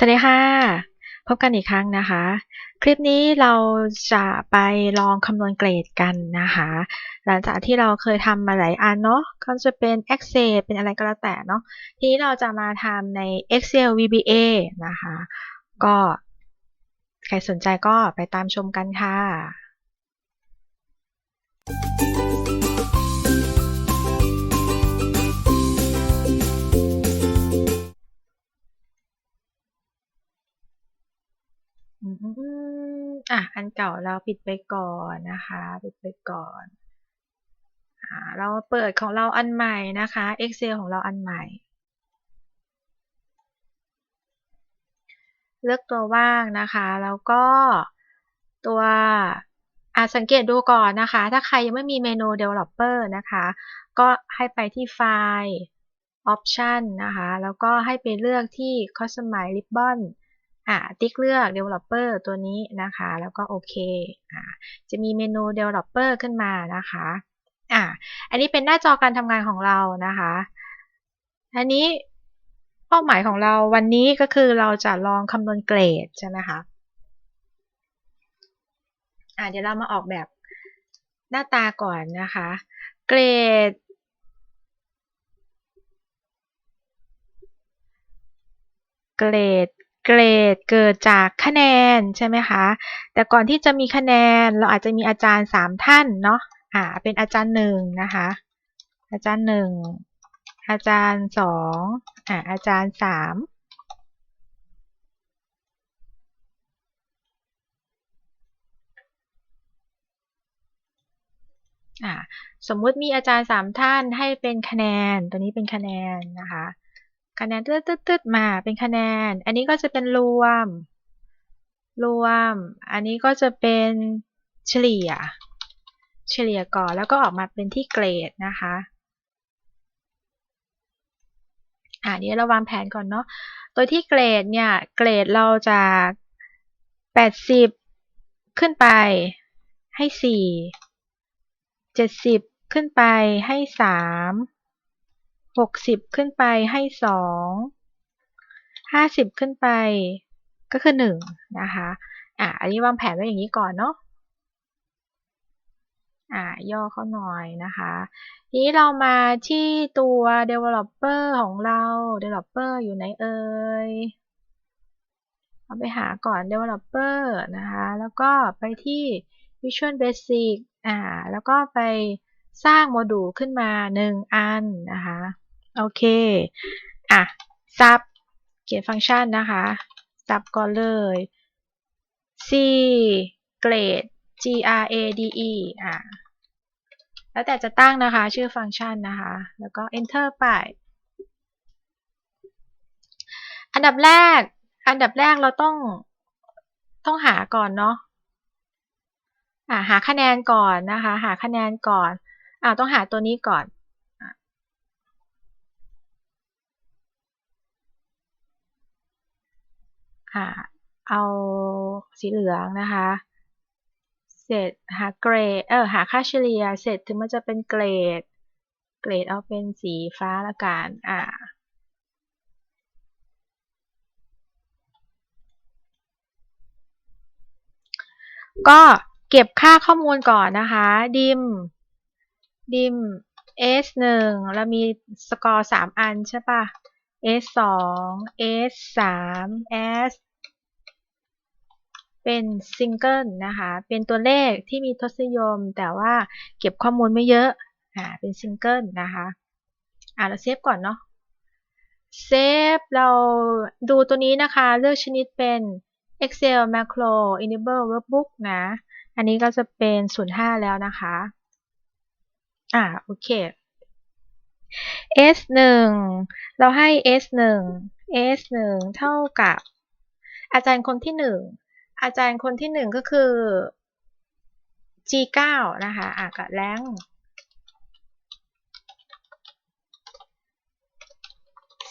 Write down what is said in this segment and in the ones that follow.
สวัสดีค่ะ พบกันอีกครั้งนะคะ คลิปนี้เราจะไปลองคำนวณเกรดกันนะคะ หลังจากที่เราเคยทำมาหลายอันเนาะก็จะเป็น Excel เป็นอะไรก็แล้วแต่เนาะทีนี้เราจะมาทำใน Excel VBA นะคะ ก็ใครสนใจก็ไปตามชมกันค่ะ อะอันเก่าเราปิดไปก่อนนะคะ ปิดไปก่อนอ่าเราเปิดของเราอันใหม่นะคะ Excel ของเราอันใหม่ เลือกตัวว่างนะคะ แล้วก็ตัวอาสังเกตดูก่อนนะคะ ถ้าใครยังไม่มีเมนู developer นะคะ ก็ให้ไปที่ไฟล์ option นะคะ แล้วก็ให้ไปเลือกที่ customize ribbon อ่าติ๊กเลือก developer ตัวนี้นะคะ แล้วก็โอเคอ่าจะมีเมนู developer ขึ้นมานะคะอ่าอันนี้เป็นหน้าจอการทำงานของเรานะคะอันนี้เป้าหมายของเราวันนี้ก็คือเราจะลองคำนวณเกรดใช่ไหมคะอ่าเดี๋ยวเรามาออกแบบหน้าตาก่อนนะคะ เกรดเกรด เกรดเกิดจากคะแนนใช่ไหมคะ แต่ก่อนที่จะมีคะแนนเราอาจจะมีอาจารย์ 3 ท่านเนาะ อ่า เป็นอาจารย์หนึ่งนะคะ อาจารย์หนึ่ง อาจารย์สองอ่า อาจารย์สามอ่าสมมุติมีอาจารย์สามท่านให้เป็นคะแนน ตัวนี้เป็นคะแนนนะคะ คะแนนตืดตืดตืดมาเป็นคะแนน อันนี้ก็จะเป็นรวม รวม อันนี้ก็จะเป็นเฉลี่ย เฉลี่ยก่อนแล้วก็ออกมาเป็นที่เกรดนะคะอ่านี้เราวางแผนก่อนเนาะ ตัวที่เกรดเนี่ย เกรดเราจะ80 ขึ้นไปให้ 4 70 ขึ้นไปให้ 3 60ขึ้นไปให้2 50ขึ้นไปก็คือ1นะคะอะอันนี้วางแผนไว้อย่างนี้ก่อนเนาะอ่าย่อเข้าหน่อยนะคะทีนี้เรามาที่ตัว developer ของเรา developer อยู่ไหนเอ่ยเอาไปหาก่อน developer นะคะ แล้วก็ไปที่ Visual Basic อ่า แล้วก็ไปสร้างโมดูลขึ้นมา 1 อันนะคะ โอเค อะ sub เขียนฟังก์ชันนะคะ sub ก่อนเลย c grade g r a d e อะ แล้วแต่จะตั้งนะคะ ชื่อฟังก์ชันนะคะ แล้วก็ enter ไป อันดับแรก อันดับแรกเราต้อง ต้องหาก่อนเนาะอ่าหาคะแนนก่อนนะคะ หาคะแนนก่อนอ่าต้องหาตัวนี้ก่อน อ่าเอาสีเหลืองนะคะ เสร็จหาเกรด เออหาค่าเฉลี่ย เสร็จถึงมันจะเป็นเกรด เกรดเอาเป็นสีฟ้าละกัน อ่า ก็เก็บค่าข้อมูลก่อนนะคะ ดิม ดิม s 1แล้วมีสกอร์ 3 อันใช่ปะ s 2 s 3 s เป็นซิงเกิลนะคะ เป็นตัวเลขที่มีทศนิยม แต่ว่าเก็บข้อมูลไม่เยอะอ่าเป็นซิงเกิลนะคะอ่าเราเซฟก่อนเนาะเซฟเราดูตัวนี้นะคะ เลือกชนิดเป็น Excel Macro Enable Workbook นะ อันนี้ก็จะเป็น 05 แล้วนะคะ อ่า โอเค S 1เราให้ S 1 S 1เท่ากับ อาจารย์คนที่ 1 อาจารย์คนที่ 1 ก็คือ G 9นะคะอะกับแรง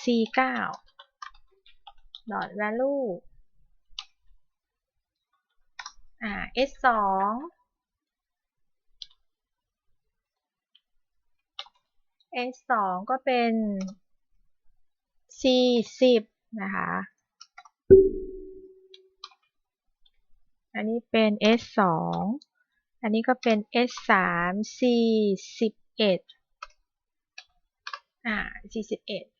C 9 dot value อ่า S 2 S 2ก็เป็น C 10นะคะ อันนี้เป็น S 2อันนี้ก็เป็น S 3 C 11อ่า C 11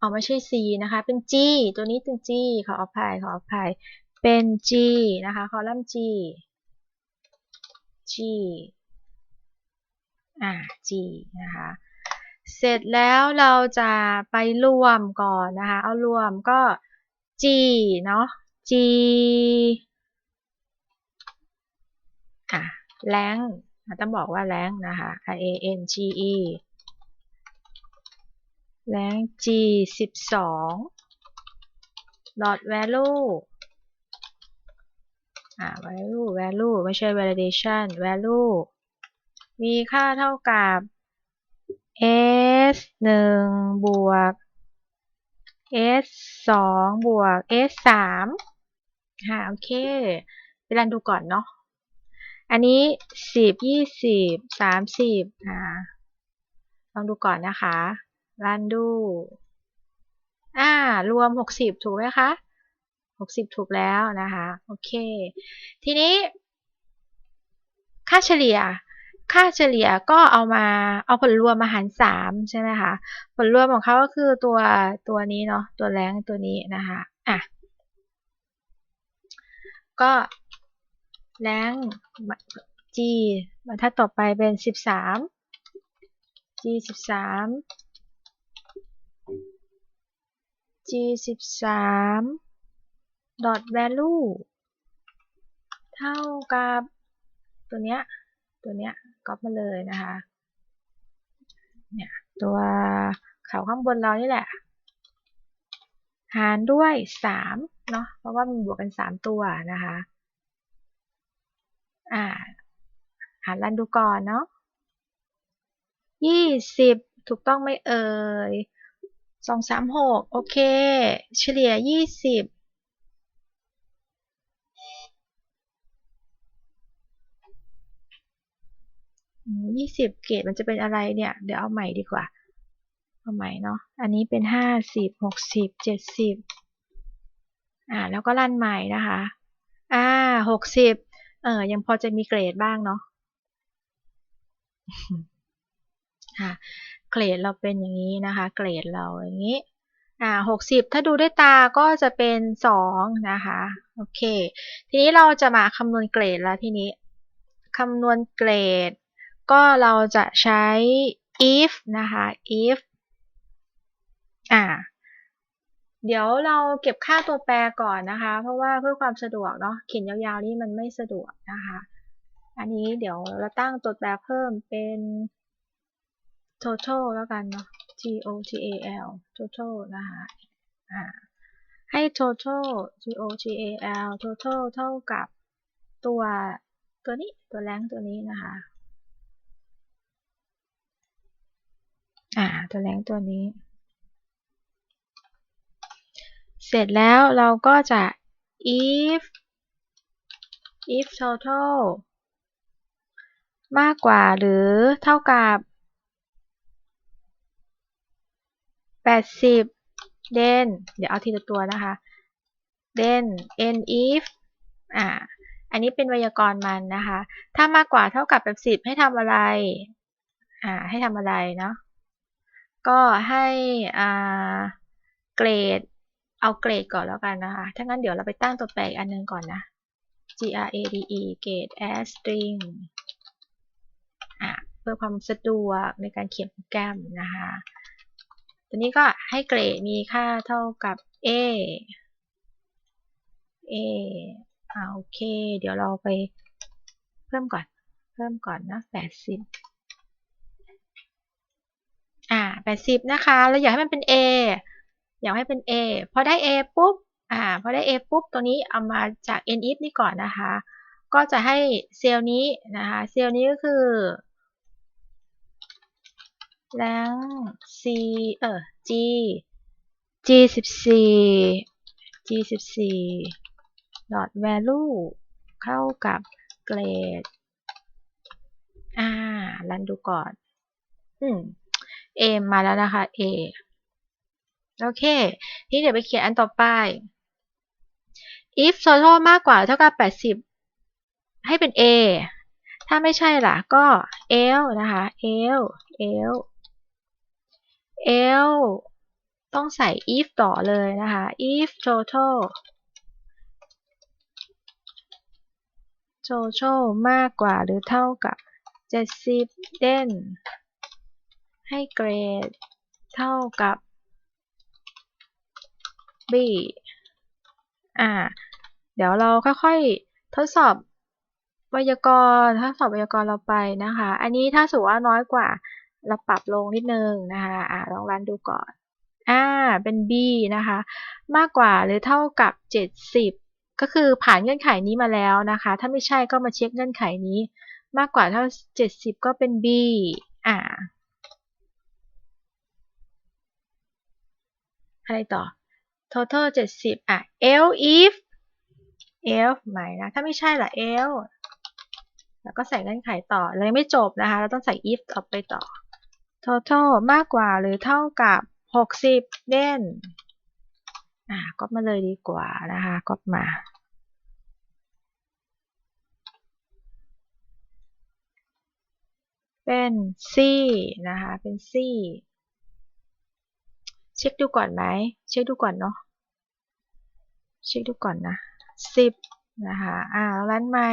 ออกไม่ใช่ C นะคะ เป็น G ตัวนี้เป็น G ขออภัยขออภัย เป็น G นะคะ คอลัมน์ G G อ่า G นะคะ เสร็จแล้วเราจะไปรวมก่อนนะคะ เอารวมก็ G เนาะ G อะแรงต้องบอกว่าแรงนะคะ R A N G E แรง G 12 dot value อ่า value value ไม่ใช่ validation value มีค่าเท่ากับ s 1บวก s 2บวก s 3ค่ะ โอเค ไปรันดูก่อนเนาะ อันนี้ 10 20 30อ่าลองดูก่อนนะคะ รันดู อ่า รวม 60 ถูกไหมคะ 60 ถูกแล้วนะคะ โอเค ทีนี้ ค่าเฉลี่ย ค่าเฉลี่ยก็เอามาเอาผลรวมมาหารสามใช่ไหมคะ ผลรวมของเขาก็คือตัวตัวนี้เนาะตัวแรงตัวนี้นะคะอะก็แรง G บรรทัดต่อไปเป็น 13 G 13 G 13 dot value เท่ากับตัวเนี้ย ตัวเนี้ย ก๊อปมาเลยนะคะ เนี่ยตัวเขาข้างบนเรานี่แหละ หารด้วย3เนาะ เพราะว่ามันบวกกัน 3 ตัวนะคะ อ่า หารรันดูก่อนเนาะ20ถูกต้องไหมเอ่ย2 3 6โอเค เฉลี่ย20 ยี่สิบเกรดมันจะเป็นอะไรเนี่ย เดี๋ยวเอาใหม่ดีกว่า เอาใหม่เนาะ อันนี้เป็นห้าสิบหกสิบเจ็ดสิบอ่า แล้วก็ลั่นใหม่นะคะ อ่าหกสิบเออยังพอจะมีเกรดบ้างเนาะค่ะ เกรดเราเป็นอย่างนี้นะคะ เกรดเราอย่างนี้ อ่าหกสิบถ้าดูด้วยตาก็จะเป็นสองนะคะ โอเค ทีนี้เราจะมาคำนวณเกรดแล้วทีนี้คำนวณเกรด ก็เราจะใช้ if นะคะ if อ่า เดี๋ยวเราเก็บค่าตัวแปรก่อนนะคะ เพราะว่าเพื่อความสะดวกเนาะเขียนยาวๆนี่มันไม่สะดวกนะคะ อันนี้เดี๋ยวเราตั้งตัวแปรเพิ่มเป็น total แล้วกันเนาะ t o t a l total นะคะอ่าให้ total t o t a l total เท่ากับตัวตัวนี้ตัวแรงตัวนี้นะคะ ตัวแรงตัวนี้ เสร็จแล้วเราก็จะ if if total มากกว่าหรือเท่ากับ 80 then เดี๋ยวเอาทีละตัวนะคะ then n if อ่า อันนี้เป็นไวยากรณ์มันนะคะ ถ้ามากกว่าเท่ากับ 80 ให้ทำอะไร อ่า ให้ทำอะไรเนาะ ก็ให้เกรด เอาเกรดก่อนแล้วกันนะคะ ถ้างั้นเดี๋ยวเราไปตั้งตัวแปรอีกอันนึงก่อนนะ grade เกรด as string อะเพื่อความสะดวกในการเขียนโปรแกรมนะคะ ตัวนี้ก็ให้เกรดมีค่าเท่ากับ a a อ่าโอเค เดี๋ยวเราไปเพิ่มก่อน เพิ่มก่อนนะ80 อ่าแปดสิบนะคะเราอยากให้มันเป็น A อยากให้เป็น A พอได้ A ปุ๊บอ่าพอได้ A ปุ๊บตัวนี้เอามาจาก nif นี่ก่อนนะคะ ก็จะให้เซลล์นี้นะคะเซลล์นี้ก็คือแรง C เออ G G 14 G 14 dot value เข้ากับเกรดอ่ารันดูก่อน อืม A มาแล้วนะคะ A โอเค นี่เดี๋ยวไปเขียนอันต่อไป if total มากกว่าเท่ากับ 80 ให้เป็น a ถ้าไม่ใช่ล่ะก็ l นะคะ l l l ต้องใส่ if ต่อเลยนะคะ if total total มากกว่าหรือเท่ากับ 70 then ให้เกรดเท่ากับ b อ่า เดี๋ยวเราค่อยๆ ทดสอบไวยากรณ์ทดสอบไวยากรณ์เราไปนะคะ อันนี้ถ้าสูว่าน้อยกว่าเราปรับลงนิดนึงนะคะ อ่าลองรันดูก่อน อ่า เป็น b นะคะ มากกว่าหรือเท่ากับ 70 ก็คือผ่านเงื่อนไขนี้มาแล้วนะคะ ถ้าไม่ใช่ก็มาเช็คเงื่อนไขนี้ มากกว่าเท่า 70 ก็เป็น b อ่า อะไรต่อ total 70 อะ else if else ใหม่นะ ถ้าไม่ใช่ล่ะ else แล้วก็ใส่เงื่อนไขต่อเลยไม่จบนะคะ เราต้องใส่ if ออไปต่อ total มากกว่าหรือเท่ากับ 60เด่นอะก๊อปมาเลยดีกว่านะคะก๊อปมาเป็น C นะคะ เป็น C เช็คดูก่อนไหมเช็คดูก่อนเนาะเช็คดูก่อนนะ10นะคะอ่าร้านไม้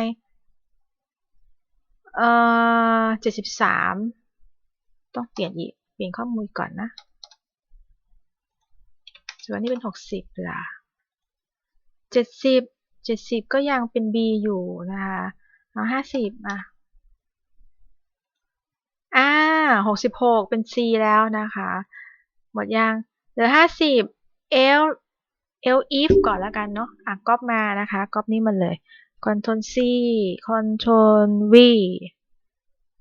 เอ่อ73ต้องเปลี่ยนอีกเปลี่ยนข้อมูลก่อนนะส่วนนี้เป็น60ล่ะ70 70ก็ยังเป็น B อยู่นะคะเอา50อะอ่า66เป็น C แล้วนะคะ หมดยัง เหลือ50 L L if ก่อนแล้วกันเนาะอะก๊อปมานะคะก๊อปนี้มาเลย Ctrl C Ctrl V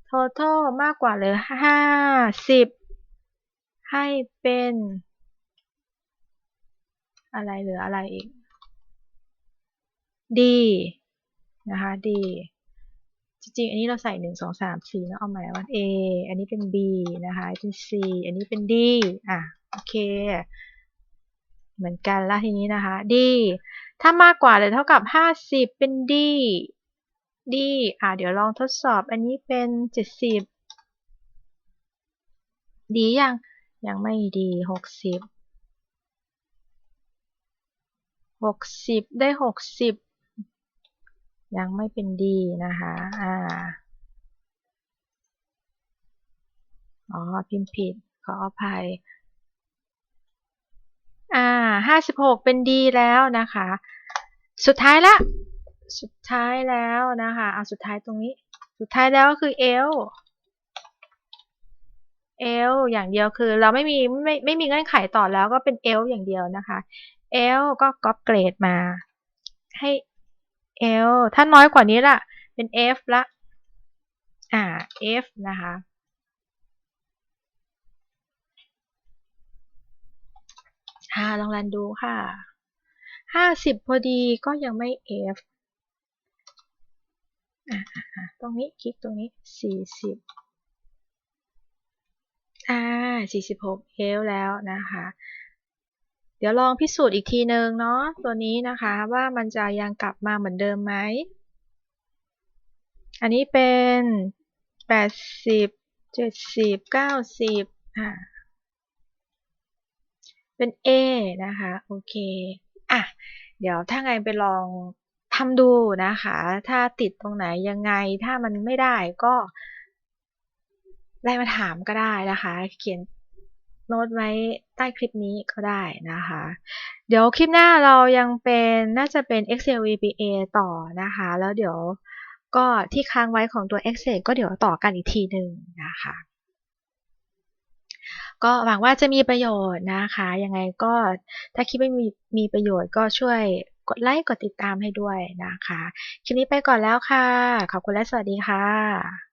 total มากกว่าหรือ50ให้เป็น อะไรเหลืออะไรอีก D นะคะ D จริงๆ อันนี้เราใส่1 2 3 4แล้วเอาใหม่ว่า A อันนี้เป็น B นะคะ เป็น C อันนี้เป็น D อะ โอเค เหมือนกันแล้วทีนี้นะคะ D ถ้ามากกว่าหรือเท่ากับ 50 เป็น D D อะเดี๋ยวลองทดสอบอันนี้เป็น 70ดียัง ยังไม่ดี 60 60 ได้ 60 ยังไม่เป็นดีนะคะ อ่าอ๋อพิมพ์ผิดขออภัย อ่า56เป็นดีแล้วนะคะ สุดท้ายละ สุดท้ายแล้วนะคะเอาสุดท้ายตรงนี้ สุดท้ายแล้วก็คือ L L อย่างเดียวคือเราไม่มีไม่ไม่มีเงื่อนไขต่อแล้วก็เป็น L อย่างเดียวนะคะ L ก็ก๊อปเกรดมา ให้ L ถ้าน้อยกว่านี้ล่ะ เป็น F ละ อ่า F นะคะ่าลองรันดูค่ะห้าสิบพอดีก็ยังไม่ F อ่าตรงนี้คลิกตรงนี้สี่สิบอ่า 46 F แล้วนะคะ เดี๋ยวลองพิสูจน์อีกทีนึงเนาะตัวนี้นะคะว่ามันจะยังกลับมาเหมือนเดิมไหม อันนี้เป็น 80 70 90อ่า เป็น A นะคะ โอเค อะ เดี๋ยวถ้าไงไปลองทำดูนะคะ ถ้าติดตรงไหนยังไง ถ้ามันไม่ได้ก็ไลน์มาถามก็ได้นะคะ เขียนโน้ตไว้ใต้คลิปนี้ก็ได้นะคะ เดี๋ยวคลิปหน้าเรายังเป็นน่าจะเป็น Excel VBA ต่อนะคะ แล้วเดี๋ยวก็ที่ค้างไว้ของตัว Excel ก็เดี๋ยวต่อกันอีกทีหนึ่งนะคะ ก็หวังว่าจะมีประโยชน์นะคะ ยังไงก็ถ้าคิดว่ามีมีประโยชน์ก็ช่วยกดไลค์กดติดตามให้ด้วยนะคะ คลิปนี้ไปก่อนแล้วค่ะ ขอบคุณและสวัสดีค่ะ